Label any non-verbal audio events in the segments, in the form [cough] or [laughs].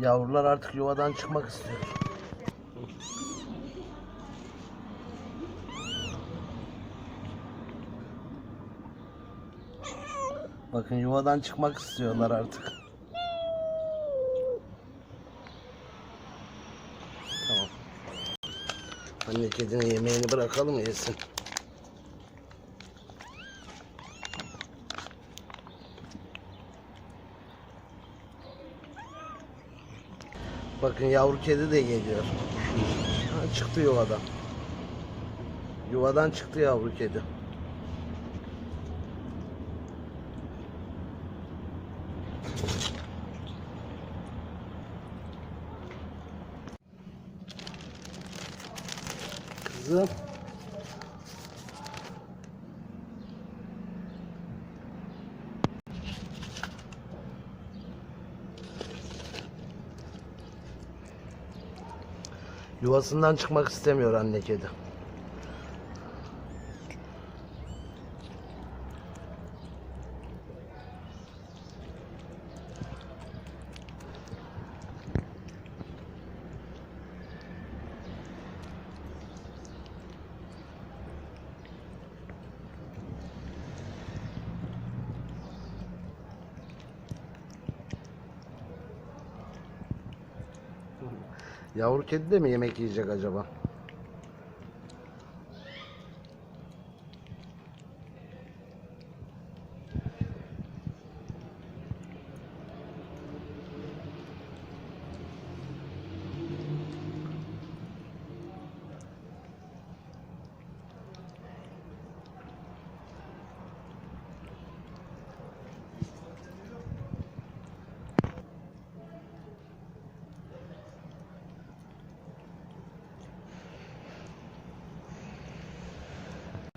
Yavrular artık yuvadan çıkmak istiyor. Bakın yuvadan çıkmak istiyorlar artık. Tamam. Anne kedinin yemeğini bırakalım yesin. Bakın yavru kedi de geliyor. Ha, çıktı yuvadan. Yuvadan çıktı yavru kedi. Kızım. Yuvasından çıkmak istemiyor anne kedi. Yavru kedi de mi yemek yiyecek acaba?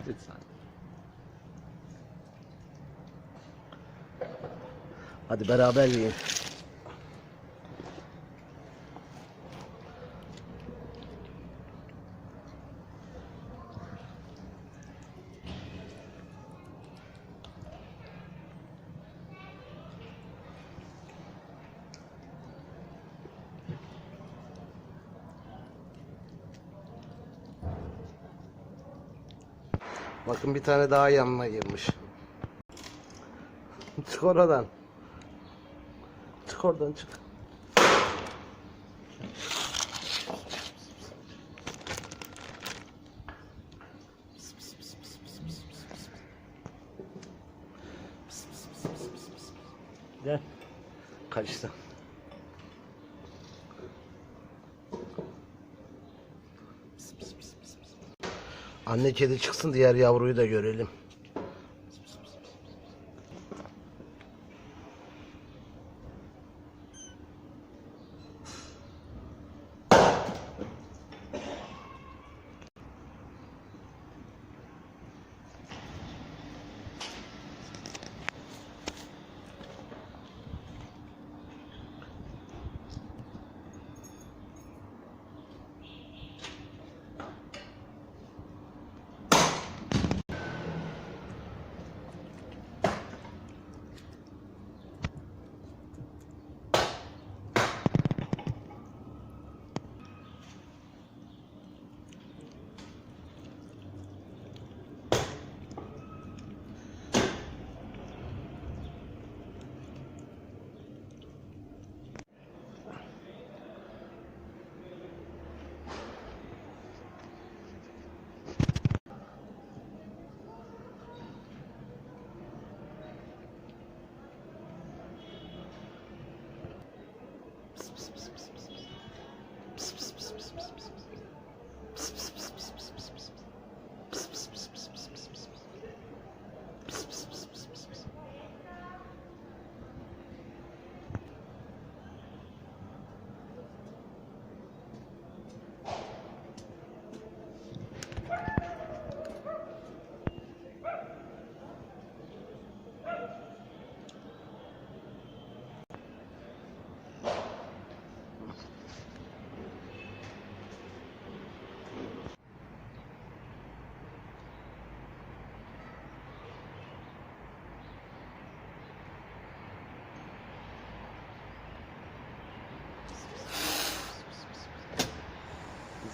Lütfen. Hadi beraber yiyin. Bakın bir tane daha yanına girmiş. Çık oradan. Çık oradan çık. Gel. Kaçtı. Anne kedi çıksın diğer yavruyu da görelim.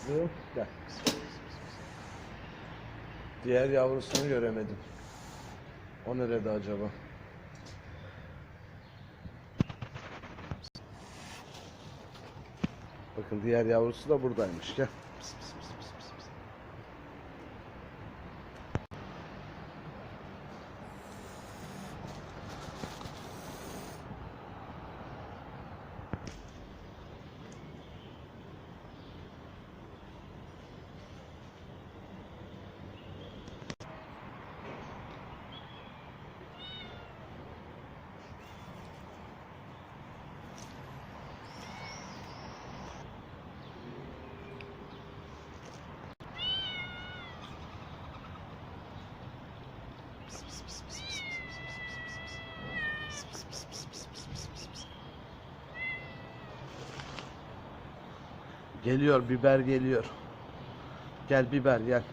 Kızım. Gel. Diğer yavrusunu göremedim. O nerede acaba? Bakın diğer yavrusu da buradaymış. Gel. Pıs, pıs, pıs. Geliyor biber geliyor. Gel biber gel.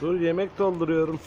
Dur yemek dolduruyorum.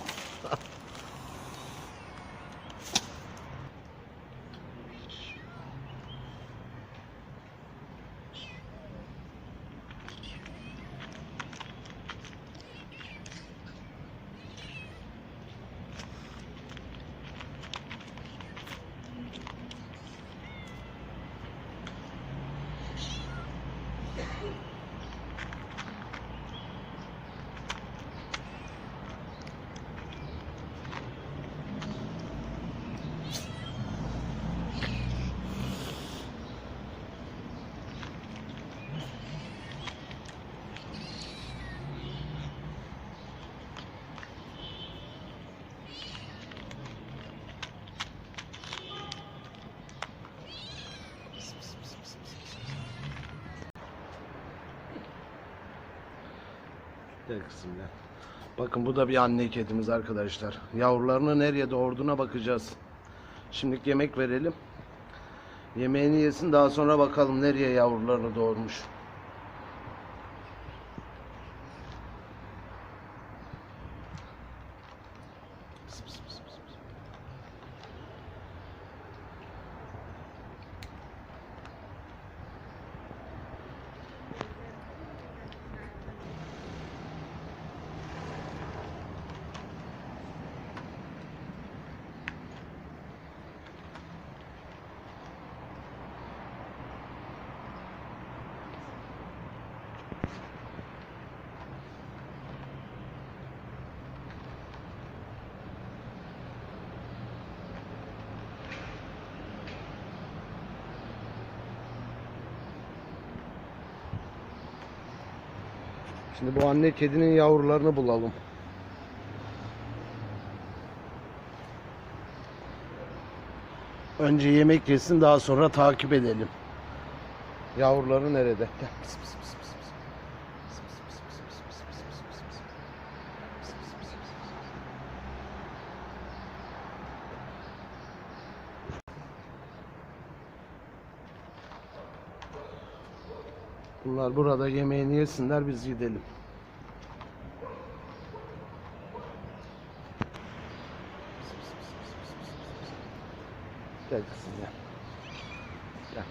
Gel. Bakın bu da bir anne kedimiz arkadaşlar. Yavrularını nereye doğurduğuna bakacağız. Şimdilik yemek verelim. Yemeğini yesin daha sonra bakalım nereye yavrularını doğurmuş. Şimdi bu anne kedinin yavrularını bulalım. Önce yemek yesin daha sonra takip edelim. Yavruları nerede? Gel. Pıs, pıs, pıs, pıs, Bunlar burada yemeğini yesinler biz gidelim. Gel kızım gel. Gel.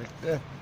Bekle.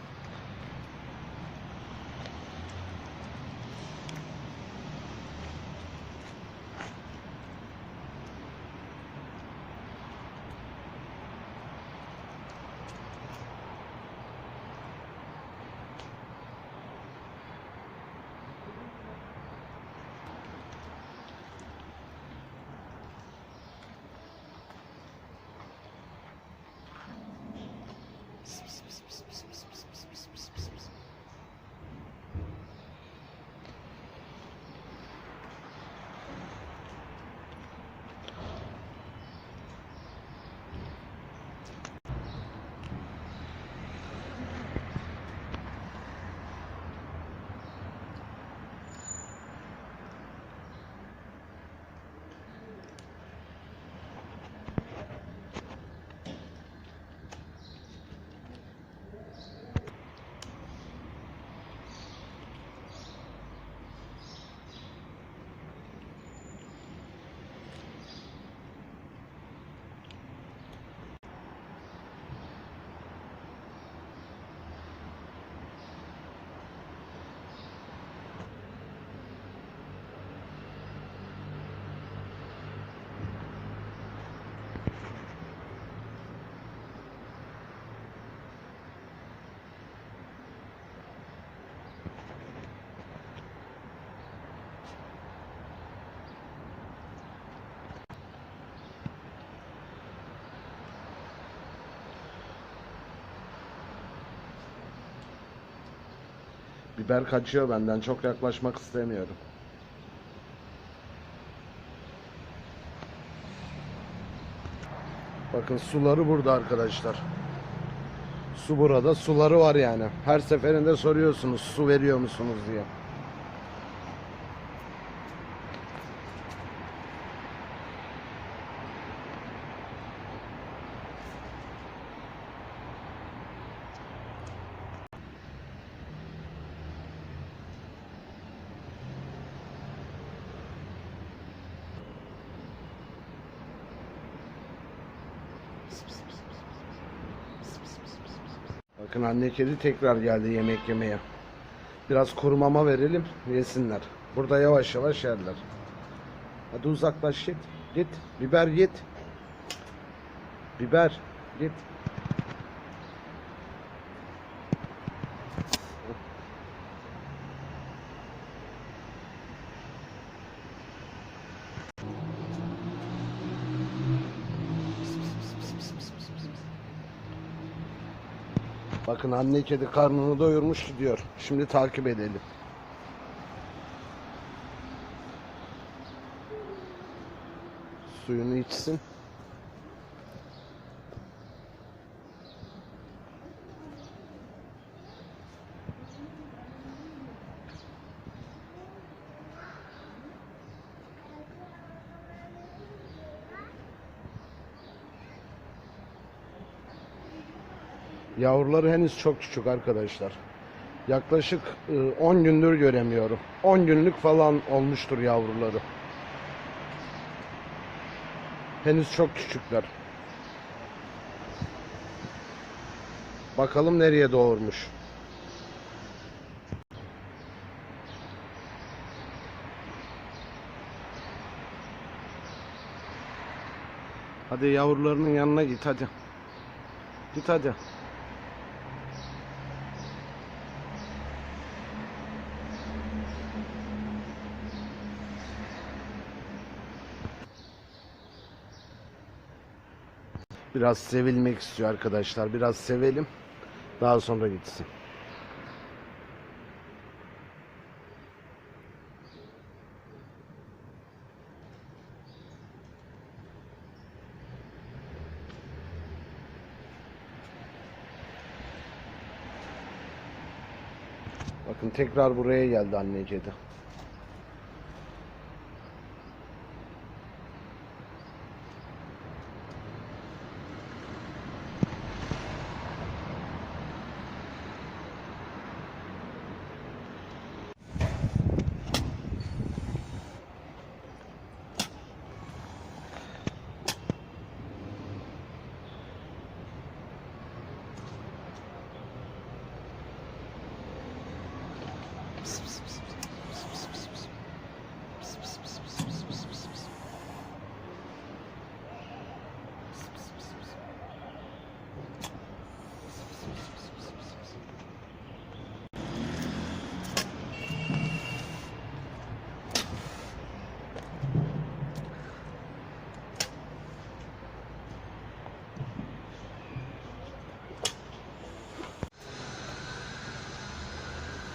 Biber kaçıyor benden. Çok yaklaşmak istemiyorum. Bakın suları burada arkadaşlar. Su burada. Suları var yani. Her seferinde soruyorsunuz su veriyor musunuz diye. Bakın anne kedi tekrar geldi yemek yemeye. Biraz kuru mama verelim yesinler. Burada yavaş yavaş yerler. Hadi uzaklaş git. Git. Biber git. Biber git. Bakın anne kedi karnını doyurmuş gidiyor. Şimdi takip edelim. Suyunu içsin. Yavruları henüz çok küçük arkadaşlar. Yaklaşık e, 10 gündür göremiyorum. 10 günlük falan olmuştur yavruları. Henüz çok küçükler. Bakalım nereye doğurmuş. Hadi yavrularının yanına git hadi. Git hadi. Biraz sevilmek istiyor arkadaşlar. Biraz sevelim. Daha sonra gitsin. Bakın tekrar buraya geldi anne kedi.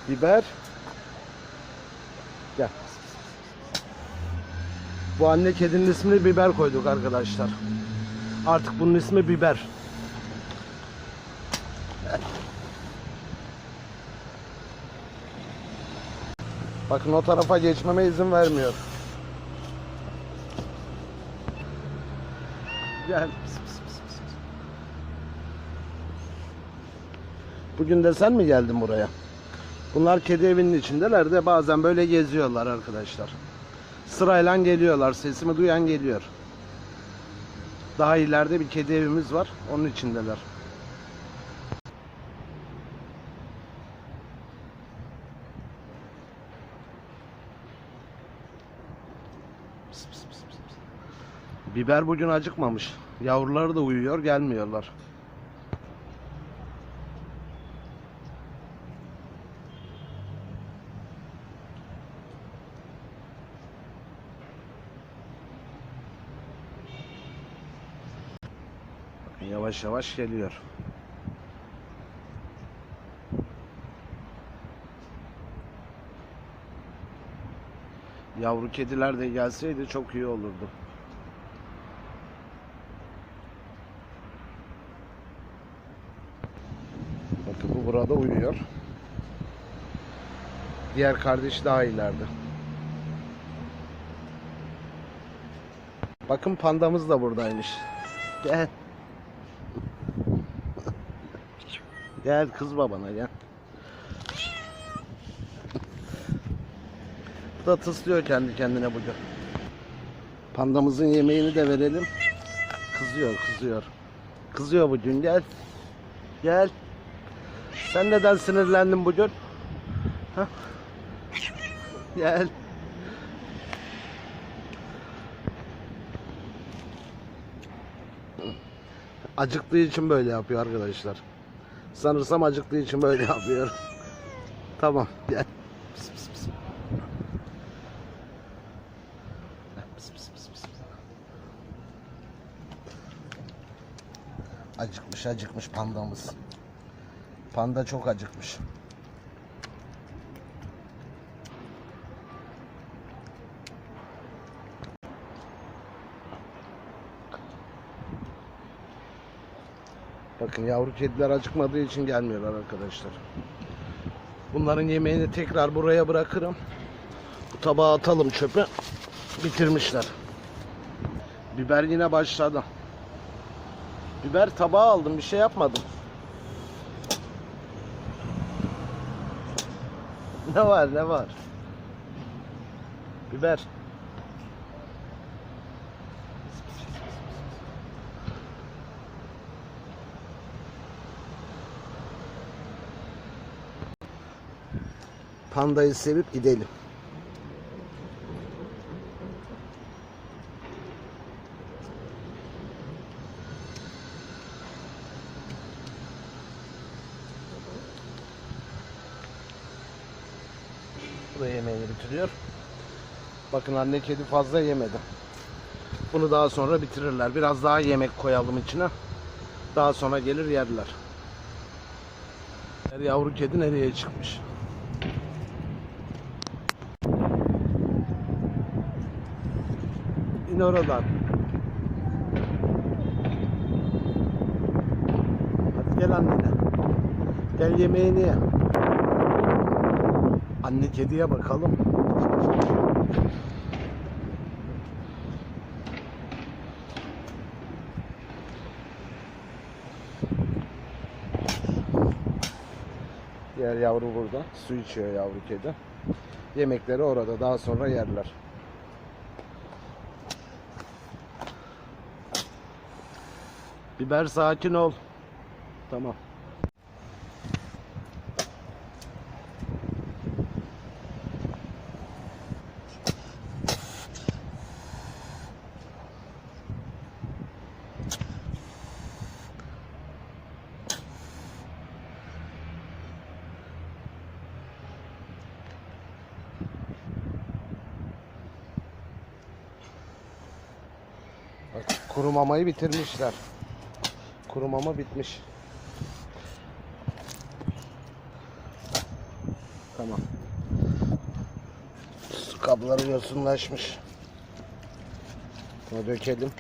Biber. Gel. Bu anne kedinin ismini biber koyduk arkadaşlar. Artık bunun ismi biber. Bakın o tarafa geçmeme izin vermiyor. Gel. Bugün de sen mi geldin buraya? Bunlar kedi evinin içindeler de bazen böyle geziyorlar arkadaşlar. Sırayla geliyorlar. Sesimi duyan geliyor. Daha ileride bir kedi evimiz var. Onun içindeler. Biber bugün acıkmamış. Yavruları da uyuyor, gelmiyorlar. yavaş yavaş geliyor. Yavru kediler de gelseydi çok iyi olurdu. Bakın bu burada uyuyor. Diğer kardeş daha ileride. Bakın pandamız da buradaymış. Gel. Gel kız babana gel. Bu da tıslıyor kendi kendine bugün. Pandamızın yemeğini de verelim. Kızıyor, kızıyor. Kızıyor bugün gel. Gel. Sen neden sinirlendin bugün? Ha? Gel. Acıktığı için böyle yapıyor arkadaşlar. Sanırsam acıktığı için böyle [laughs] yapıyor. Tamam gel. Acıkmış acıkmış pandamız. Panda çok acıkmış. Bakın yavru kediler acıkmadığı için gelmiyorlar arkadaşlar. Bunların yemeğini tekrar buraya bırakırım. Bu tabağa atalım çöpe. Bitirmişler. Biber yine başladı. Biber tabağa aldım bir şey yapmadım. Ne var ne var? Biber. Pandayı sevip gidelim. Bu yemeğini bitiriyor. Bakın anne kedi fazla yemedi. Bunu daha sonra bitirirler. Biraz daha yemek koyalım içine. Daha sonra gelir yerler. Her yavru kedi nereye çıkmış? İn oradan. Hadi gel annene. Gel yemeğini ye. Anne kediye bakalım. Diğer yavru burada. Su içiyor yavru kedi. Yemekleri orada. Daha sonra yerler. Biber sakin ol. Tamam. Bak, kuru mamayı bitirmişler. Kuru mama bitmiş. Tamam. Su kabları yosunlaşmış. Bunu dökelim.